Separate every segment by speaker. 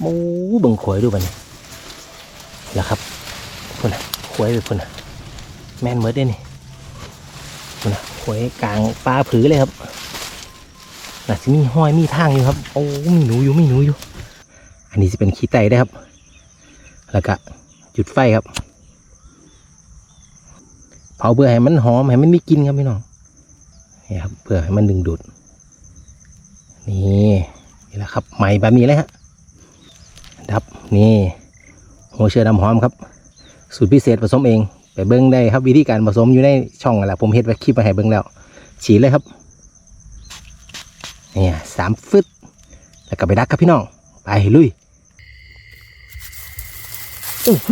Speaker 1: โอ้บิ่งขวยดูบัดนี้แล้วครับพุ่นน่ะขวยไปพุ่นน่ะแม่นเมดเด้นี่พุ่นน่ะขวยกลางปลาผือเลยครับน่าจะมีห้อยมีทางอยู่ครับ โอ้มีหนูอยู่มีหนูอยู่ อันนี้จะเป็นขี้ไตได้ครับ แล้วก็จุดไฟครับ เผาเพื่อให้มันหอมให้มันมีกลินครับพี่น้องนี่ครับเพื่อให้มันดึงดูดนี่นี่แหละครับใหม่แบบนี้เลยฮะ ดับ นี่หัวเชื้อดำหอมครับ สูตรพิเศษผสมเอง ไปเบิ้งได้ครับวิธีการผสมอยู่ในช่องนั่นแหละผมเฮ็ดไว้คลิปมาให้เบิ้งแล้ว ฉีดเลยครับเนี่ยสามฟึดแล้วก็ไปดักครับพี่น้อง ไปลุยโอ้โห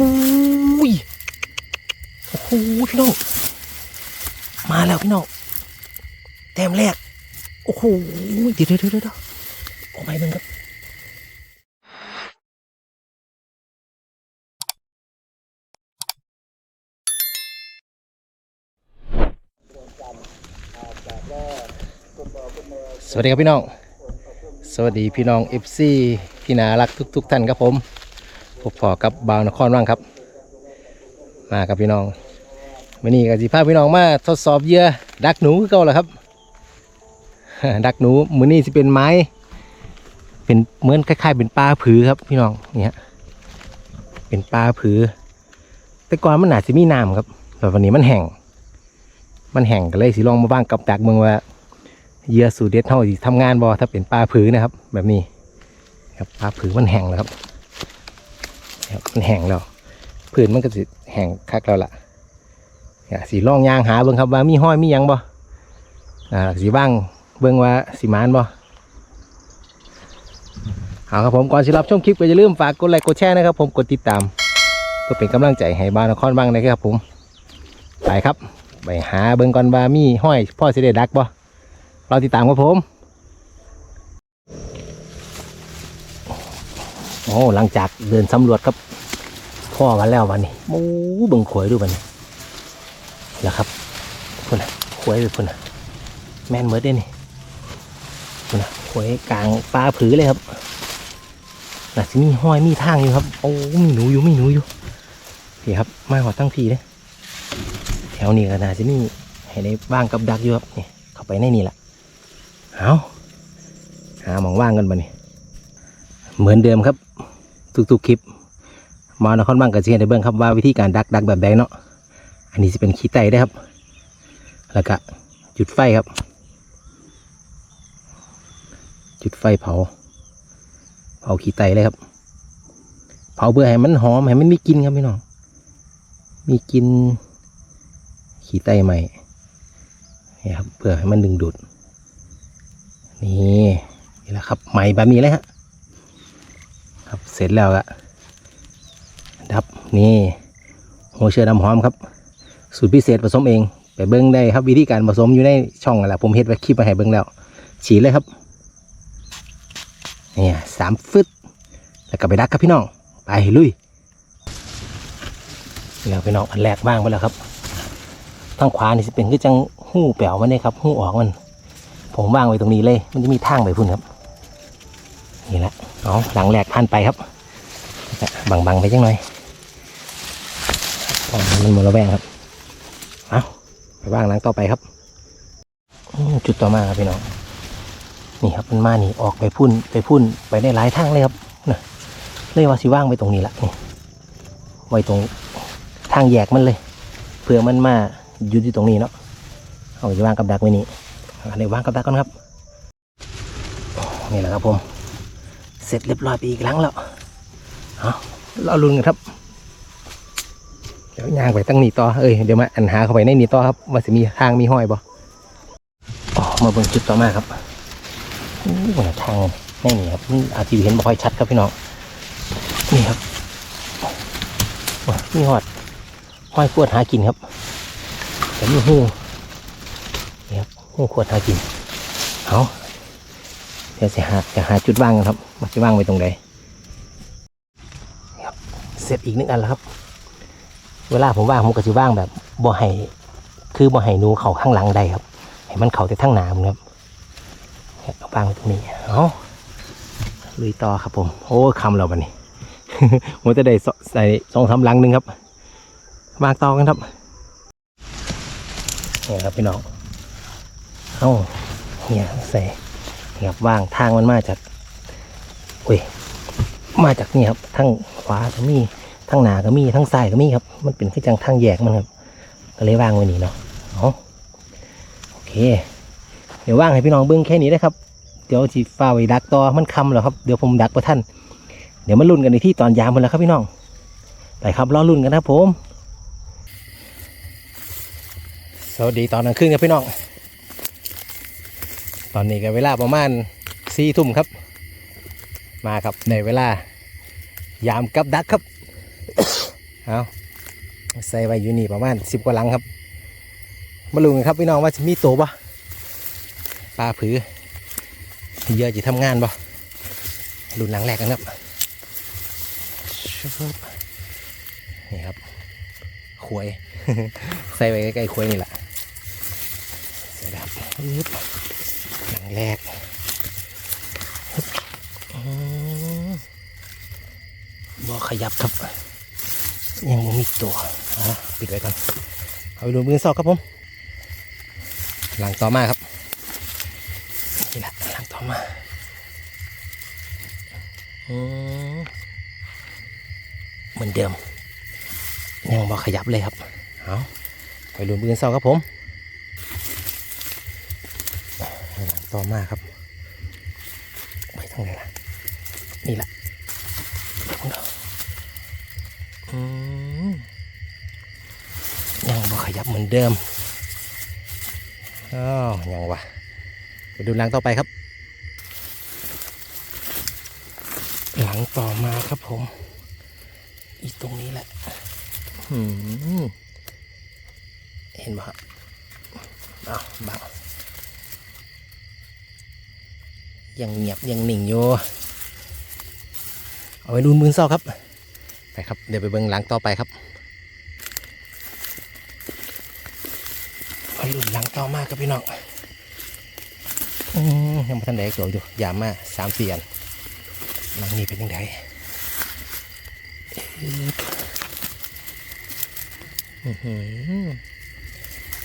Speaker 1: โอ้โหพี่น้อง มาแล้วพี่น้องแต้มแรก โอ้โหเดี๋ยวเดี๋ยวเดี๋ยวเดี๋ยวออกไปเบิ่งครับ สวัสดีครับพี่น้อง สวัสดีพี่น้อง FC ที่น่ารักทุกๆท่านครับผมพบพอกับบาวนครว่างครับ มาครับพี่น้องวันนี้ก็สิพาพี่น้องมาทดสอบเยื่อดักหนูเก่าแหละครับ ดักหนูมือนี้สิเป็นไม้ เป็นเหมือนคล้าย ๆ เป็นปลาผือครับพี่น้องเนี่ฮะเป็นปลาผือ แต่ก่อนมันอาจจะมีน้ำครับแต่วันนี้มันแห้งมันแห้งก็เลยสิลองมาบ้างกับดักเมืองว่า เยื่อสูตรเด็ดเท่าสิทำงานบอถ้าเป็นปลาผือนะครับ แบบนี้ครับปลาผือมันแห้งแล้วครับครับมันแห้งแล้วผืนมันก็สิแห้งคักแล้วล่ะสีลองยางหาเบิ่งครับว่ามีห้อยมียังบ่อ่าสีบ้างเบิ่งว่าสิมานบ่เอาครับผมก่อนสิรับชมคลิปก็อย่าลืมฝากกดไลค์กดแชร์นะครับ ผมกดติดตามเพื่อเป็นกำลังใจให้บ้านนครบ้างนะครับผมไปครับ ไปหาเบิ่งก่อนว่ามีห้อยพ่อสิได้ดักบ่ ราติดตามครับผม โอ้หลังจากเดินสำรวจครับ พ่อมาแล้ววันนี้โอ้บิ่งขวยดูบัดนี้แล้วครับพุ่นน่ะขวยไปพุ่นน่ะแม่นเมดเด้นี่นะหวยกลางปลาผือเลยครับน่าจะมีห้อยมีทางอยู่ครับ โอ้มีหนูอยู่มีหนูอยู่พี่ครับมาหอดตั้งพีเลยแถวนี้ก็น่าจะมีให้ได้ว่างกับดักอยู่ครับนี่เข้าไปในนี่แหละ เอาหาหมองว่างกันบ่นี่เหมือนเดิมครับ ทุกๆคลิป มานครบ้างกับเชียนได้เบิ่งครับว่าวิธีการดักดักแบบใดเนาะอันนี้จะเป็นขี้ไตได้ครับ แล้วก็จุดไฟครับ จุดไฟเผา เผาขี้ไตเลยครับ เผาเพื่อให้มันหอมให้มันมีกลินครับพี่น้องมีกลินขี้ไตใหม่นี่ครับเพื่อให้มันดึงดูด นี่นี่แหละครับใหม่แบบนี้เลยฮะครับเสร็จแล้วอะดับนี่หัวเชื้อดำหอมครับ สูตรพิเศษผสมเอง ไปเบิ้งได้ครับวิธีการผสมอยู่ในช่องนั่นแหละผมเฮ็ดไว้คลิปมาให้เบิ้งแล้ว ฉีดเลยครับเนี่ยสามฟึดแล้วก็ไปดักครับพี่น้อง ไปลุยเดี๋ยวพี่น้องอันแรกบ้างไปแล้วครับทางขวานี่สิเป็นคือจังหู้แป๋วมันเนี่ยครับหู้ออกมัน ผมวางไว้ตรงนี้เลย มันจะมีทางไปพุ่นครับ นี่แหละเอหลังแรกผ่านไปครับบังๆไปจังหน่อยอ๋อมันมดระแวงครับ เอาไปว่างหลังต่อไปครับ จุดต่อมาครับพี่น้อง นี่ครับมันมานี่ออกไปพุ่นไปพุ่นไปได้หลายทางเลยครับนะเลยว่าสิว่างไปตรงนี้ละนี่ไว้ตรงทางแยกมันเลย เพื่อมันมาหยุดอยู่ตรงนี้เนาะเอาจะวางกับดักไว้นี่ อันนี้วางกับดักก่อนครับ นี่แหละครับผม เสร็จเรียบร้อยไปอีกครั้งแล้วเอาเราลุ้นกันครับ เดี๋ยวย่างไปตั้งนี่ต่อ เอ้ย เดี๋ยวมาอันหาเข้าไปในนี่ต่อครับ ว่าจะมีทางมีห้อยบ่อ๋อมาเบิ่งจุดต่อมาครับอู้หูทางในนี่ครับมันอาจจะเห็นบ่ค่อยชัดครับพี่น้อง นี่ครับว้ามีหอดห้อยขวดหากินครับแต่มีหู นี่ครับหูขวดหากินเอาเดี๋ยวจะหาจะหาจุดว่างกันครับว่าจะว่างไว้ตรงใดนี่ครับเสร็จอีกหนึ่งอันแล้วครับ เวลาผมว่างผมก็จะว่างแบบบ่ให้คือบ่ให้หนูเขาข้างหลังใดครับให้มันเขาแต่ทั้งหน้ามันครับเอาว่างไว้ตรงนี้เอาลุยต่อครับผม โอ้คำเราบันนี้ผมจะได้สใส่สองสามลังหนึ่งครับวางต่อกันครับนี่ครับพี่น้อง เอ้าเนี่ยใส่ครับว่างทางมันมาจากอุ้ยมาจากนี่ครับทั้งขวาก็มีทั้งหนาก็มีทั้งซ้ายก็มีครับ มันเป็นขึ้นจังทางแยกมันครับ ก็เลยว่างไว้นี่เนาะเอาโอเค เดี๋ยวว่างให้พี่น้องเบิ้งแค่นี้นะครับ เดี๋ยวจีฟ้าไว้ดักต่อมันคำแล้วครับเดี๋ยวผมดักประท่านเดี๋ยวมาลุ้นกันในที่ตอนยามมันแล้วครับพี่น้องไปครับรอลุ้นกันนะผมสวัสดีตอนกลางคืนครับพี่น้อง ตอนนี้ก็เวลาประมาณสี่ทุ่มครับ มาครับในเวลายามกับดักครับเอาใส่ไว้อยู่นี่ประมาณสิบกว่าหลังครับ มาลุ้นกันครับพี่น้องว่าจะมีโตปะปลาผือเยอะจะทำงานปะลุ้นหลังแรกกันครับชึบนี่ครับขวย ใส่ไว้ใกล้ๆขวยนี่แหละใส่ดับปึ๊บหลัง แรกปึ๊บอืมบ่ขยับครับ ยังมีตัวอะปิดไว้ก่อนเอาไปดูมือซอกครับผม หลังต่อมาครับ นี่แหละหลังต่อมาเหมือนเดิม ยังบอขยับเลยครับ เอาไปดูปืนเศร้าครับผมหลัง ต่อมาครับ ไปทางไหนล่ะ นี่แหละอืมยังบอขยับเหมือนเดิมอ้าวยังวะไปดูหลังต่อไปครับ หลังต่อมาครับผม อีตรงนี้แหละหืมเห็นไหมครับอ้าวบัง ยังเงียบยังหนิ่งอยู่เอาไปดูมือเศร้าครับ ไปครับ เดี๋ยวไปเบิ่งหลังต่อไปครับไปรุ่นหลังต่อมาครับพี่น้องอืมยังไม่ทันได้ตัวอยู่ยามมาสามสี่อันหลังนี้เป็นยังไง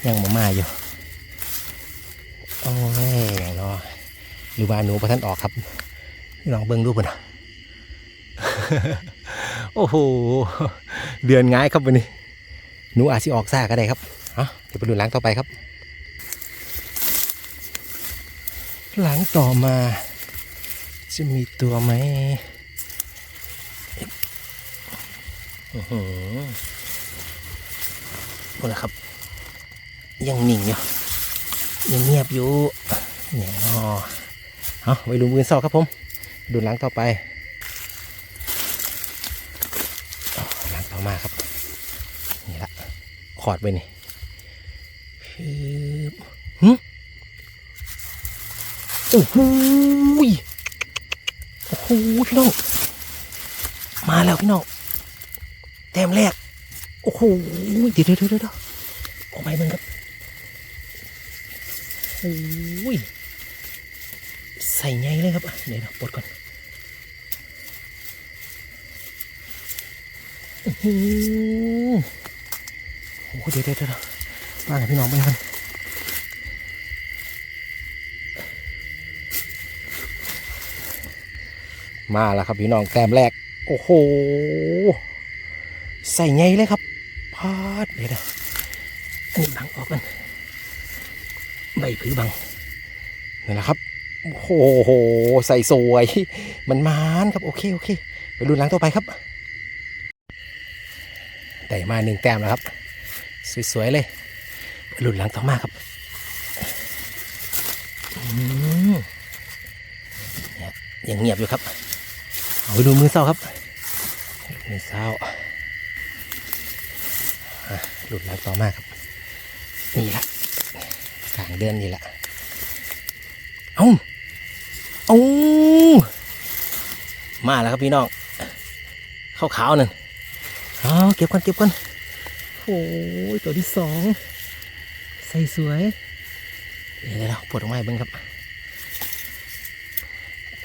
Speaker 1: ยังมามาอยู่โอ้ย หรือว่าหนูประท่านออกครับพี่ลองเบิ้งดูปุ่นนะโอ้โห เดือนง่ายครับวันนี้ หนูอาจจะออกซ่าก็ได้ครับเอาเดี๋ยวไปดูหลังต่อไปครับ หลังต่อมา จะมีตัวไหมอื้อหือหมดแล้วครับ ยังนิ่งอยู่ยังเงียบอยู่อย่างนอ เอาไปดูมือเศร้าครับผม ดูหลังต่อไปอ้าวหลังต่อมาครับ นี่ละขอดไปนี่ฮึโอ้โหยโอ้โหพี่น้อง มาแล้วพี่น้องแต้มแรก โอ้โหเดี๋ยวเดี๋ยวเดี๋ยวเดี๋ยวออกไปมึงครับโอ้ย ใส่ไงเลยครับเดี๋ยวปลดก่อนโอ้โหเดี๋ยวเดี๋ยวเดี๋ยวมากับพี่น้องไปกันมาแล้วครับพี่น้องแต้มแรก โอ้โห ใส่ไงเลยครับพาดเดี๋ยวนะอันนี้บังออกกันใบผือบังนี่แหละครับ โอ้โห ใส่สวย มันมานครับ โอเค โอเค ไปดูหลังต่อไปครับ ได้มาหนึ่งแต้มแล้วครับ สวย ๆ เลยไปดูหลังต่อมาครับอืมเนี่ยยังเงียบอยู่ครับ เอาไปดูมือเศร้าครับ มือเศร้าหลุดแล้วต่อมาครับ นี่แหละกลางเดือนนี่แหละ เอาเอา มาแล้วครับพี่น้องข้าวขาวนั่นอ๋อเก็บกันเก็บกันโอ้ยตัวที่สองใส่สวยเดี๋ยวเราปวดออกมาเบิ้งครับ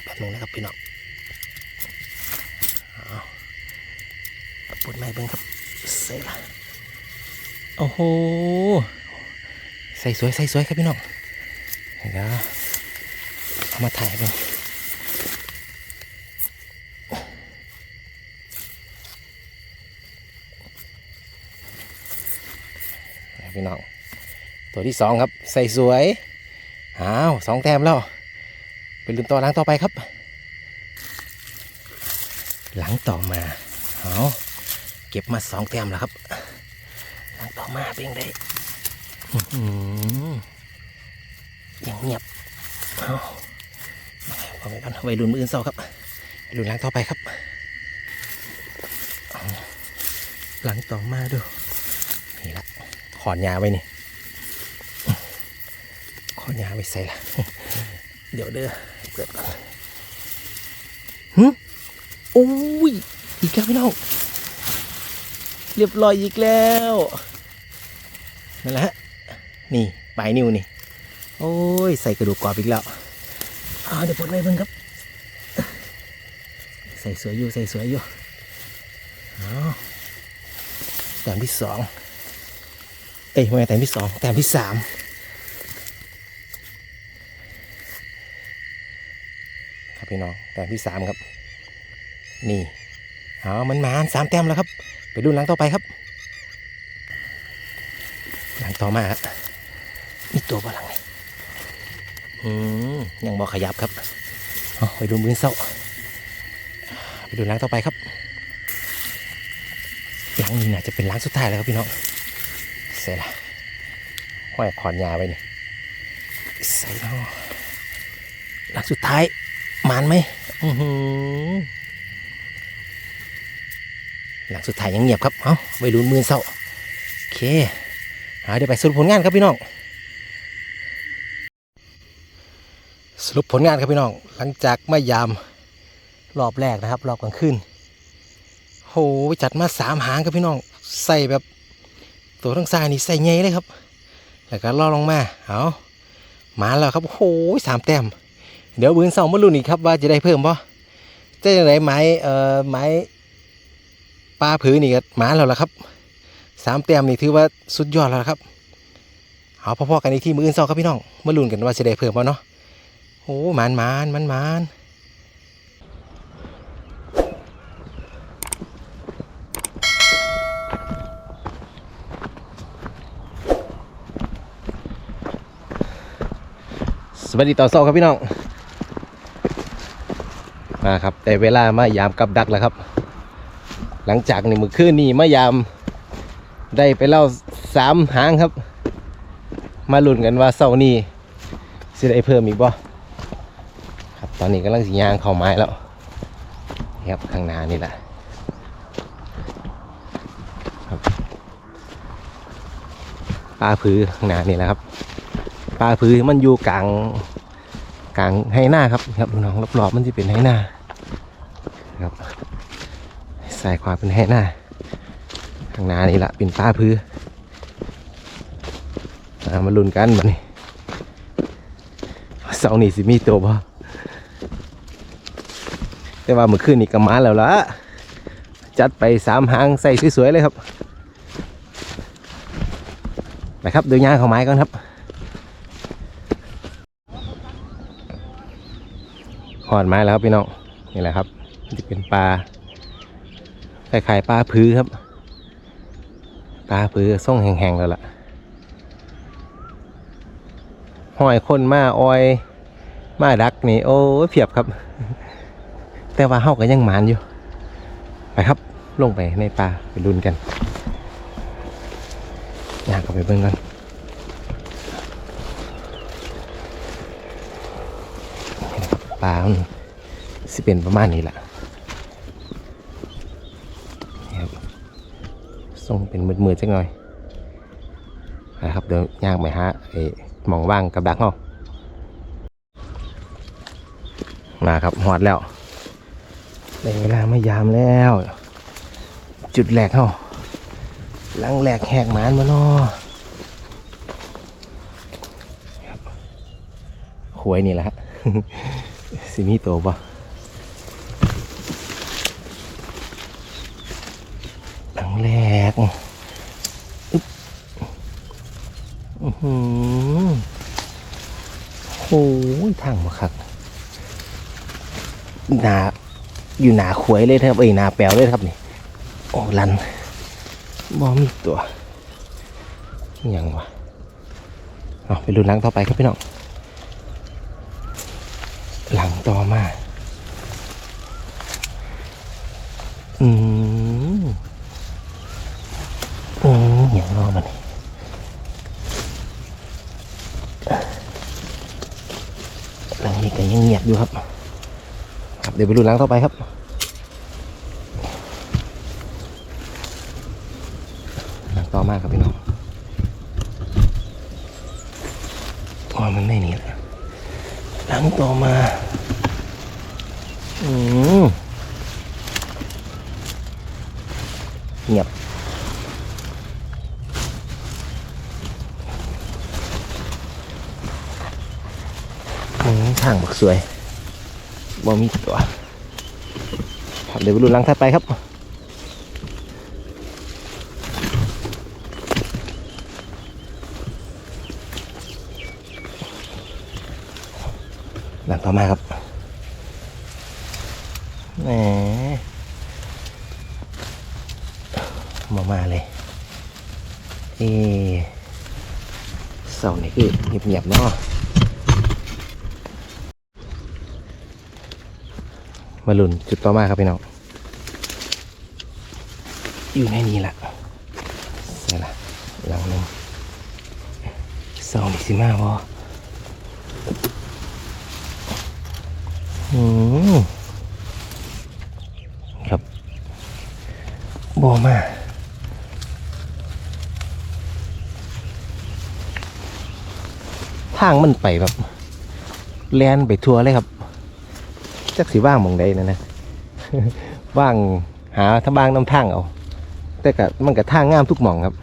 Speaker 1: แป๊บนึงนะครับพี่น้องปวดไม้เบิ้งครับใส่ละโอ้โหใส่สวยใส่สวยครับพี่น้องเดี๋ยวเอามาถ่ายเบิ้ง พี่น้อง ตัวที่สองครับใส่สวยอ้าวสองแต้มแล้วเป็นลืมต่อหลังต่อไปครับ หลังต่อมาเอาเก็บมาสองแต้มแล้วครับ หลังต่อมาเป็นยังได้ยังเงียบเอาเอาไปกันไว้รุ่นมืออื่นเศร้าครับรุ่นหลังต่อไปครับ หลังต่อมาดู ขอนยาไว้นี่ขอนยาไว้ใส่ละเดี๋ยวเด้อเปิดก่อนหึโอ้ยอีกแล้วพี่น้องเรียบร้อยอีกแล้วนั่นแหละฮะนี่ปลายนิ้วนี่ โอ้ย ใส่กระดูกกรอบอีกแล้วอ่าเดี๋ยวปลดเลยเพิ่งครับ ใส่สวยอยู่ ใส่สวยอยู่เอาแต้มที่สอง เอ้ยไม่ใช่แต้มที่สองแต้มที่สามครับพี่น้องแต้มที่สามครับ นี่เอามันมาสามแต้มแล้วครับ ไปดูหลังต่อไปครับ หลังต่อมาครับมีตัวบ้าหลังนี่อืมยังบอขยับครับเอาไปดูมือเศร้าไปดูหลังต่อไปครับหลังนี้น่าจะเป็นหลังสุดท้ายแล้วครับพี่น้อง เสร็จละห้อยขอนยาไว้นี่ใส่เอาหลังสุดท้ายมานไหมอือหือหลังสุดท้ายยังเงียบครับ เอาไปลุ้นมือเศร้าโอเคเอาเดี๋ยวไปสรุปผลงานครับพี่น้อง สรุปผลงานครับพี่น้อง หลังจากมายามรอบแรกนะครับ รอบกลางคืนโหจัดมาสามหางครับพี่น้อง ใส่แบบ ตัวทั้งซ้ายนี่ใส่ใหญ่เลยครับ แล้วก็ล่อลงมา เอามาแล้วครับโหสามแต้ม เดี๋ยวบืนสาร์มาลุ้นอีกครับว่าจะได้เพิ่มป่ะจะยังไงไม้เอ่อไม้ปลาผือนี่ก็มาแล้วล่ะครับสามแต้มนี่ถือว่าสุดยอดแล้วครับ เอาพ่อๆกันอีกที่มืออื่นเศร้าครับพี่น้องมาลุ้นกันว่าจะได้เพิ่มป่ะเนาะโอ้หมานหมานมันหมาน สวัสดีตอนเช้าครับพี่น้อง มาครับ แต่เวลามายามกับดักแล้วครับ หลังจากในมือคืนนี่มายาม ได้ไปเล่าสามหางครับ มาลุ้นกันว่าเสาร์นี้สิได้เพิ่มอีกบ่ครับตอนนี้กำลังสียางเข้าไม้แล้วนะครับข้างหน้านี่แหละครับปลาผือข้างหน้านี่แหละครับ ปลาผือมันอยู่กลางกลางให้หน้าครับครับน้องรอบๆมันจะเป็นให้หน้าครับสายขวาเป็นแห่หน้าข้างหน้านี่แหละเป็นป้าพื้อามาลุ้นกันบัดนี้เสาร์นี่สิมีตัวบ่แต่ว่าเมื่อคืนนี่ก็มาแล้วละจัดไปสามหางใส่สวยๆเลยครับไปครับเดี๋ยวย่างเข้าไม้ก่อนครับ หอดไม้แล้วครับพี่น้องนี่แหละครับที่เป็นปลาคล้ายๆปลาพื้ครับปลาพื้ส่งแห้งๆแล้วล่ะหอยคนมาออยมาดักนี่โอ้เพียบครับ แต่ว่าเฮาก็ยังหมานอยู่ ไปครับ ลงไปในป่าไปดุนกันอยากเข้าไปเบิ่งกัน ปลามันสิเป็นประมาณนี้แหละทรงเป็นมืดๆจังหน่อยนะครับเดี๋ยวย่างไปฮะไอ้มองว่างกับดักเนาะมาครับหอดแล้วได้เวลาไม่ยามแล้ว จุดแหลกเนาะลังแหลกแหกหมานมาเนาะหวยนี่แหละฮะ สิมีโตวปะอึ๊บอือหือโอ้ยทางมาคักหนาอยู่หนาขวยเลยครับเอ้ยหนาแปลวเลยครับนี่โอ้ลันบอมีตัวอิหยังวะเอาไปดูหลังต่อไปครับพี่น้อง หลังต่อมา อืมอืมอย่างรอมันหลังนี้ก็ยังเงียบอยู่ครับ ครับ เดี๋ยวไปดูหลังต่อไปครับหลังต่อมาครับพี่น้องอ๋อมันไม่หนีแล้วหลังต่อมา อืมเงียบอืมทางบักสวย บ่มีตัวครับเดี๋ยวไปดูหลังถัดไปครับหลังต่อมาครับแหมมามาเลย เอะเสานี่คือเงียบๆเนาะ มาลุนจุดต่อมาครับพี่น้องอยู่ในนี้แหละใส่ละหลังหนึงเสานี่สิมาวอครับบอมาทางมันไปแบบแลนไปทัวร์เลยครับ จักสีว่างมองใดนะนะว่างหาถ้าบ้างน้ำทางเอาแต่กะมันกะทางงามทุกหม่องครับ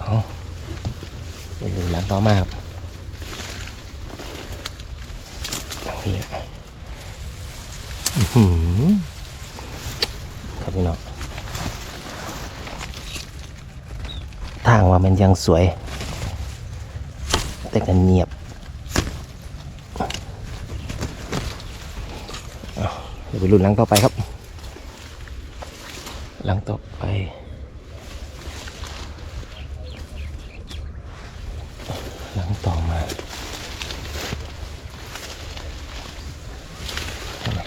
Speaker 1: เอาไปดูหลังต่อมาครับนี่ครับพี่น้องทางว่ามันยังสวย แต่กันเงียบ ดี๋ยวไปรุ่นหลังต่อไปครับ หลังต่อไปหลังต่อมา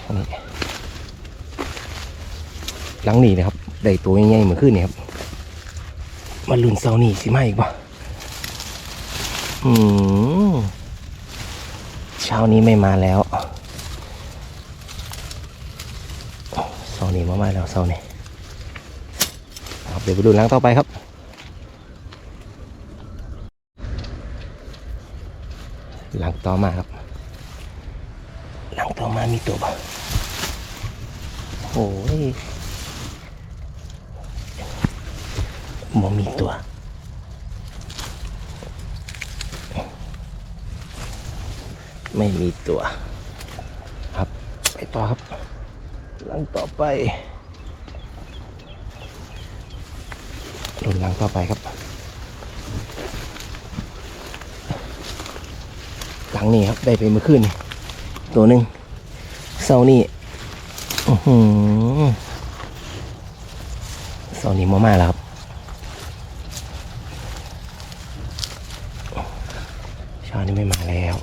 Speaker 1: อันนี้หลังนี้นะครับได้ตัวใหญ่ๆเหมือนขึ้นนี่ครับมาลุ่นเสานี่สิมาอีกป่ะอืมเช้านี้ไม่มาแล้ว เสานี่มามาแล้ว เสานี่ครับเดี๋ยวไปดูหลังต่อไปครับหลังต่อมาครับ หลังต่อมามีตัวบ่โอ้ยบ่มีตัวไม่มีตัว ครับ ไปต่อครับ หลังต่อไป รุนหลังต่อไปครับ หลังนี้ครับ ได้ไปเมื่อคืนตัวหนึ่งเสานี่อื้อหือเสานี่มามาแล้วครับเช้านี้ไม่มาแล้ว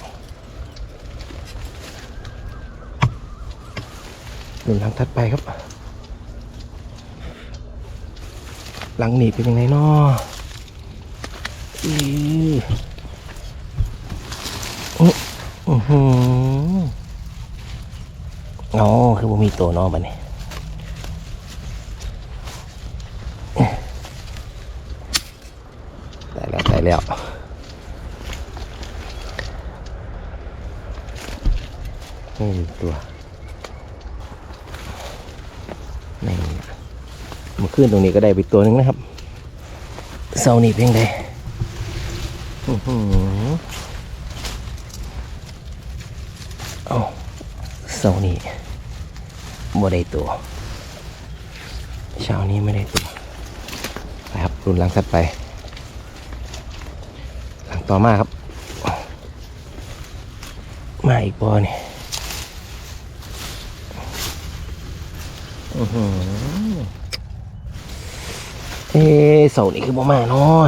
Speaker 1: รุนหลังถัดไปครับ หลังหนี้เป็นยังไงนาะอืออืออื้อหืออ๋อคือบ่มีตัวนอบัดนี้ได้แล้วได้แล้วไม่มีตัวไม่มีเมื่อคืนตรงนี้ก็ได้ไปตัวหนึงนะครับเสานี่เพียงใดอื้อหือเอาเสานี่บ่ได้ตัวเช้านี้ไม่ได้ตัวไปครับรุนหลังสัดไป หลังต่อมาครับ มาอีกบอนี่อือหือ เอ๊เสานี้คือบ่มาเนาะ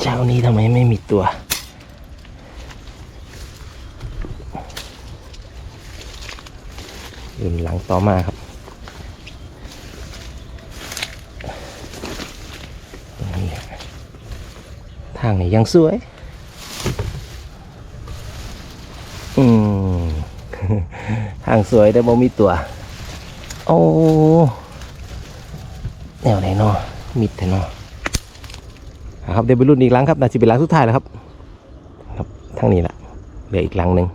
Speaker 1: เช้านี้ทำไมไม่มีตัวรุ่นหลังต่อมาครับทางนี้ยังสวย อืม ทางสวยแต่บ่มีตัว โอ้แนวไหนเนาะมิดแต่เนาะอะครับเดี๋ยวไปรุ่นอีกหลังครับน่าจะเป็นหลังสุดท้ายแล้วครับ ครับทางนี้แหละเหลืออีกหลังหนึ่ง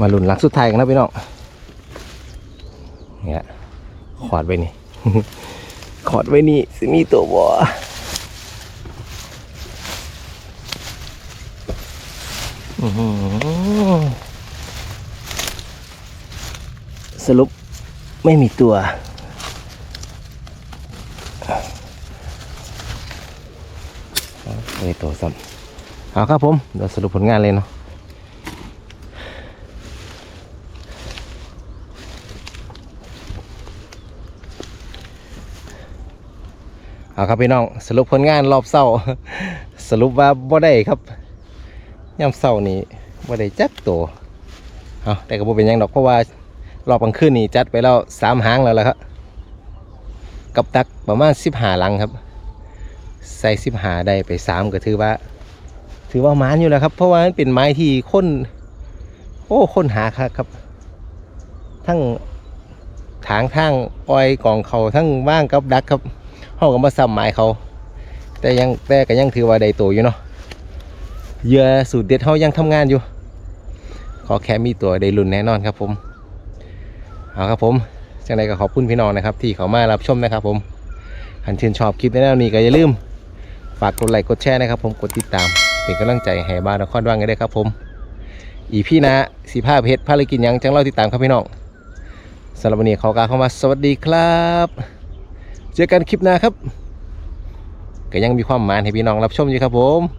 Speaker 1: มาลุ้นหลักสุดท้ายกันนะพี่น้องเนี่ยขอดไว้นี่ขอดไว้นี่สิมีตัวบ่อื้อหือ สรุปไม่มีตัวไม่ได้ตัวซ้ำเอาครับผมเดี๋ยวสรุปผลงานเลยเนาะเอาครับพี่น้องสรุปผลงานรอบเศร้า สรุปว่าบ่ได้ครับย่ำเศร้านี่บ่ได้จักตัวเอาแต่ก็บ่เป็นยังดอกเพราะว่า รอบกลางคืนนี่จัดไปแล้วสามหางแล้วล่ะครับ กับตักประมาณสิบหาลังครับ ใส่สิบหาได้ไปสามก็ถือว่า ถือว่ามานอยู่แล้วครับ เพราะว่ามันเป็นไม้ที่ค้น โอ้ค้นหาครับครับ ทั้งถางทางอ้อยกองเขาทั้งว่างกับดักครับเขาก็มาซ้ำหมายเขา แต่ยังแต่ก็ยังถือว่าได้ตัวอยู่เนาะเหยื่อสูตรเด็ดเขายังทำงานอยู่ ขอแค่มีตัวได้รุ่นแน่นอนครับผม เอาครับผมจังใดก็ขอบคุณพี่น้องนะครับ ที่เขามารับชมนะครับ ผมหันชื่นชอบคลิปในแนวนี้ก็อย่าลืม ฝากกดไลค์กดแชร์นะครับ ผมกดติดตาม เป็นกำลังใจให้บ้านนครว่างกันด้ครับ ผม อีพี่นะสีผ้าเพชรภารกิจหยังจังเล่าติดตามครับพี่น้องสำหรับวันนี้ขอกล่าเข้ามาสวัสดีครับ เจอกันคลิปหน้าครับก็ยังมีความหมายให้พี่น้องรับชมอยู่ครับผม